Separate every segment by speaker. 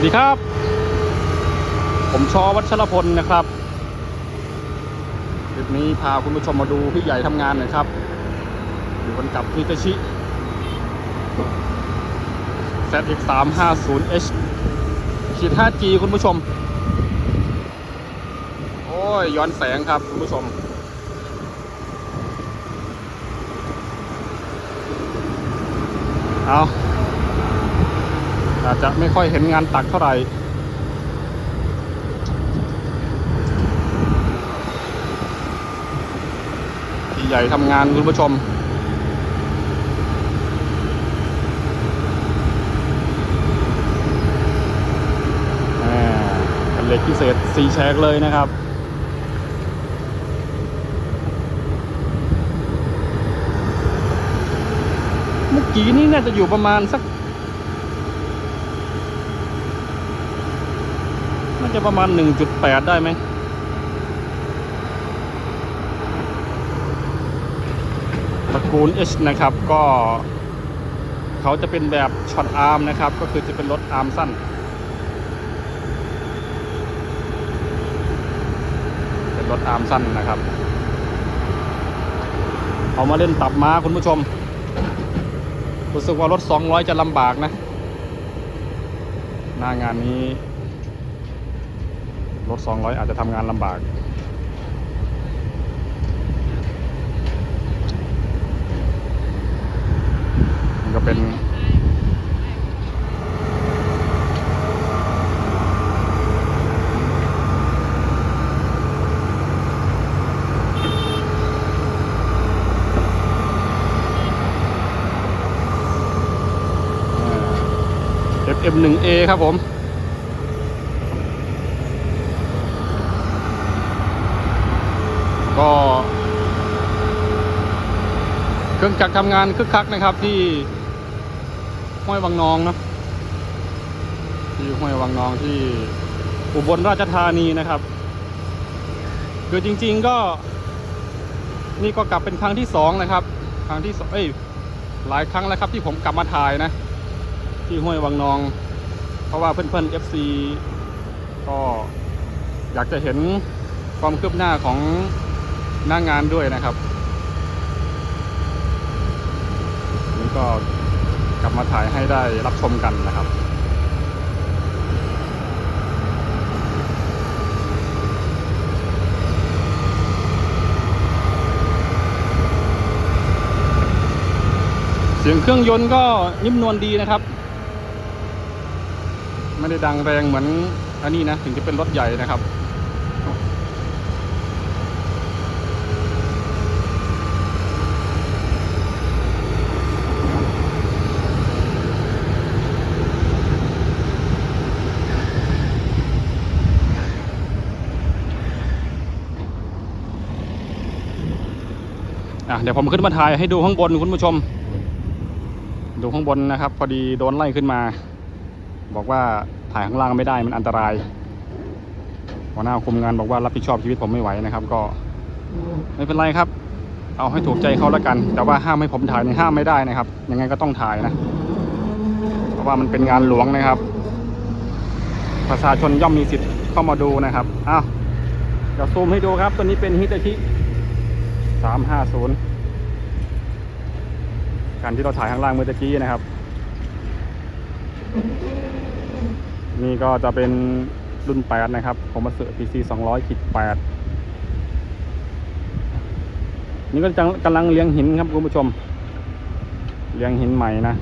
Speaker 1: วัสดีครับ ผมชอวัชรพลนะครับคลิปนี้พาคุณผู้ชมมาดูพี่ใหญ่ทำงานหน่อยครับ อยู่กันกับฮิตาชิ ZX 3 5 0 H ขีด 5G คุณผู้ชม โอ้ย ย้อนแสงครับคุณผู้ชมเอา อาจจะไม่ค่อยเห็นงานตักเท่าไหร่พี่ใหญ่ทำงานคุณผู้ชมแหม่เป็นเหล็กพิเศษสีแชกเลยนะครับเมื่อกี้นี่น่าจะอยู่ประมาณสัก น่าจะประมาณ 1.8 ได้ไหมตระกูล H นะครับก็เขาจะเป็นแบบช็อตอาร์มนะครับ ก็คือจะเป็นรถอาร์มสั้น เป็นรถอาร์มสั้นนะครับ เอามาเล่นตับม้าคุณผู้ชม รู้สึกว่ารถ 200 จะลำบากนะ หน้างานนี้ รถ 200 อาจจะทำงานลำบาก มันก็เป็น FM1A ครับผม ก็ เครื่องจักรทำงานคึกคักนะครับที่ห้วยวังนองนะที่ห้วยวังนองที่อุบลราชธานีนะครับ คือจริง ๆก็ นี่ก็กลับเป็นครั้งที่สองนะครับ ครั้งที่สองเอ้ยหลายครั้งแล้วครับที่ผมกลับมาถ่ายนะ ที่ห้วยวังนอง เพราะว่าเพื่อนๆ FC ก็อยากจะเห็นความคืบหน้าของ หน้างานด้วยนะครับนี่ก็กลับมาถ่ายให้ได้รับชมกันนะครับเสียงเครื่องยนต์ก็นิ่มนวลดีนะครับ ไม่ได้ดังแรงเหมือนอันนี้นะ ถึงจะเป็นรถใหญ่นะครับ เดี๋ยวผมขึ้นมาถ่ายให้ดูข้างบนคุณผู้ชม ดูข้างบนนะครับ พอดีโดนไล่ขึ้นมา บอกว่าถ่ายข้างล่างไม่ได้มันอันตรายหัวหน้าคุมงานบอกว่ารับผิดชอบชีวิตผมไม่ไหวนะครับ ก็ไม่เป็นไรครับ เอาให้ถูกใจเขาแล้วกัน แต่ว่าห้ามให้ผมถ่ายในห้ามไม่ได้นะครับ ยังไงก็ต้องถ่ายนะ เพราะว่ามันเป็นงานหลวงนะครับ ประชาชนย่อมมีสิทธิ์เข้ามาดูนะครับอ้าวเดี๋ยวซูมให้ดูครับ ตัวนี้เป็นฮิตาชิ สามห้าศูนย์การที่เราถ่ายข้างล่างเมื่อตะกี้นะครับ นี่ก็จะเป็นรุ่น 8 นะครับผมมาเสือ PC 200ขีด8นี่ก็กำลังเลี้ยงหินครับคุณผู้ชม เลี้ยงหินใหม่นะ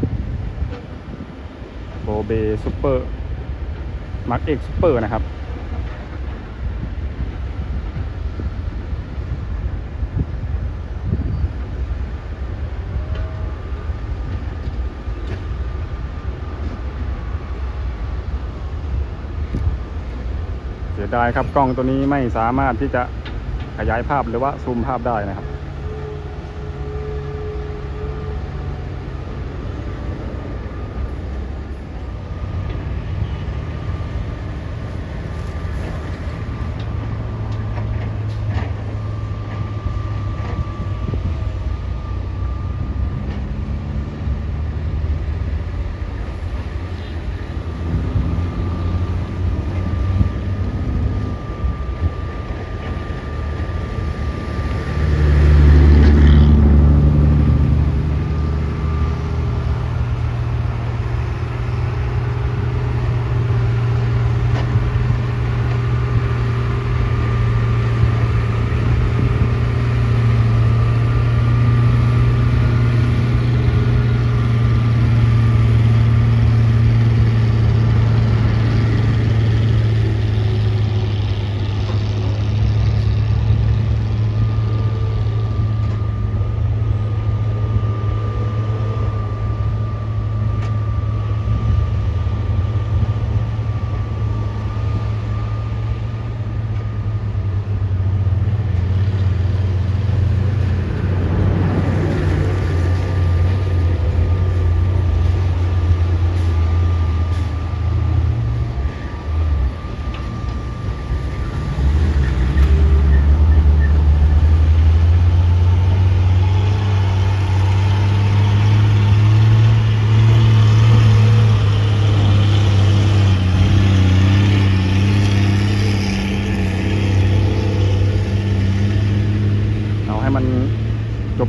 Speaker 1: โบเบซูเปอร์มาร์กเอ็กซูเปอร์นะครับ เสียดายครับกล้องตัวนี้ไม่สามารถที่จะขยายภาพหรือว่าซูมภาพได้นะครับ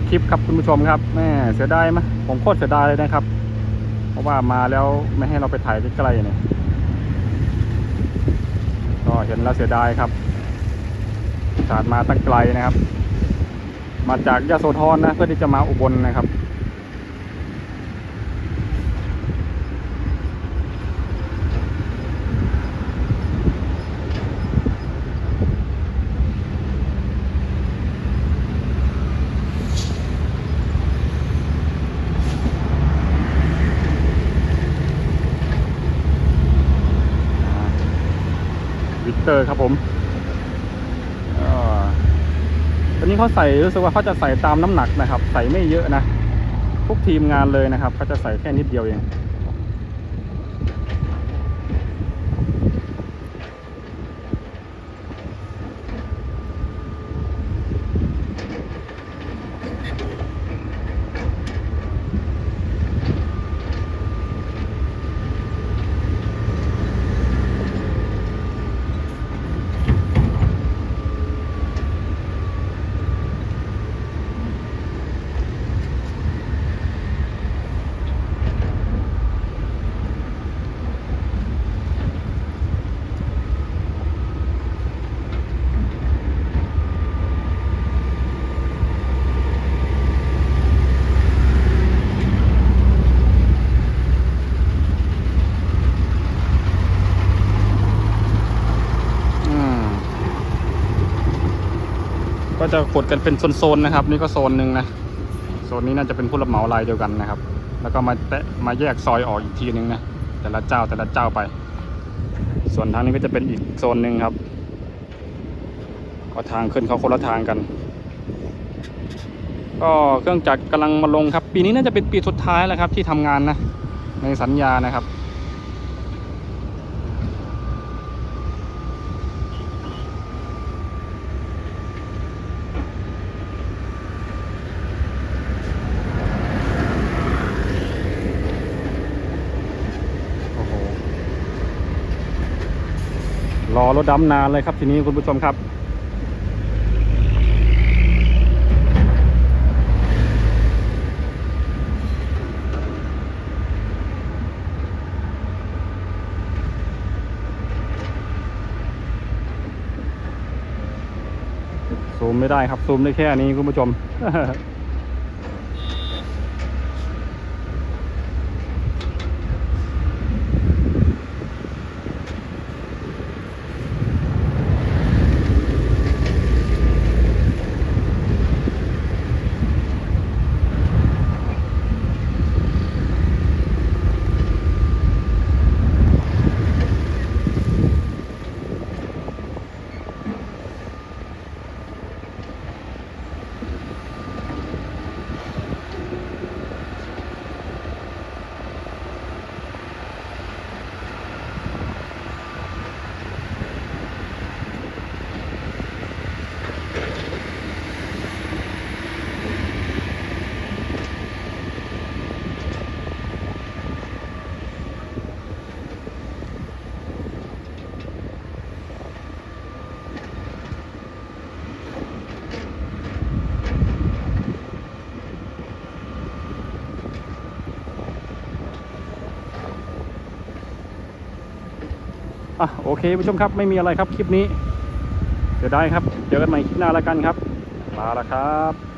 Speaker 1: น ลิป ครับคุณผู้ชมครับแม่เสียดายไหมผมโคตรเสียดายเลยนะครับ เพราะว่ามาแล้วไม่ให้เราไปถ่ายใกล้ๆเนี่ยก็เห็นแล้วเสียดายครับสาดมาตั้งไกลนะครับ มาจากยะโสธรนะ เพื่อที่จะมาอุบลนะครับ วิกเตอร์ครับผมเอ่อตอนนี้ เขาใส่รู้สึกว่าเขาจะใส่ตามน้ำหนักนะครับ ใส่ไม่เยอะนะ ทุกทีมงานเลยนะครับเขาจะใส่แค่นิดเดียวเอง ก็จะกดกันเป็นโซนๆนะครับ นี่ก็โซนหนึ่งนะโซนนี้น่าจะเป็นผู้รับเหมารายเดียวกันนะครับ แล้วก็มาแตะมาแยกซอยออกอีกทีนึงนะแต่ละเจ้าแต่ละเจ้าไป ส่วนทางนี้ก็จะเป็นอีกโซนหนึ่งครับก็ทางขึ้นเขาคนละทางกัน ก็เครื่องจักรกำลังมาลงครับ ปีนี้น่าจะเป็นปีสุดท้ายแล้วครับที่ทำงานนะในสัญญานะครับ รอรถดำนานเลยครับทีนี้คุณผู้ชมครับ ซูมไม่ได้ครับซูมได้แค่นี้คุณผู้ชม อะโอเคผู้ชมครับไม่มีอะไรครับคลิปนี้ เดี๋ยวได้ครับ เจอกันใหม่คลิปหน้าแล้วกันครับลาละครับ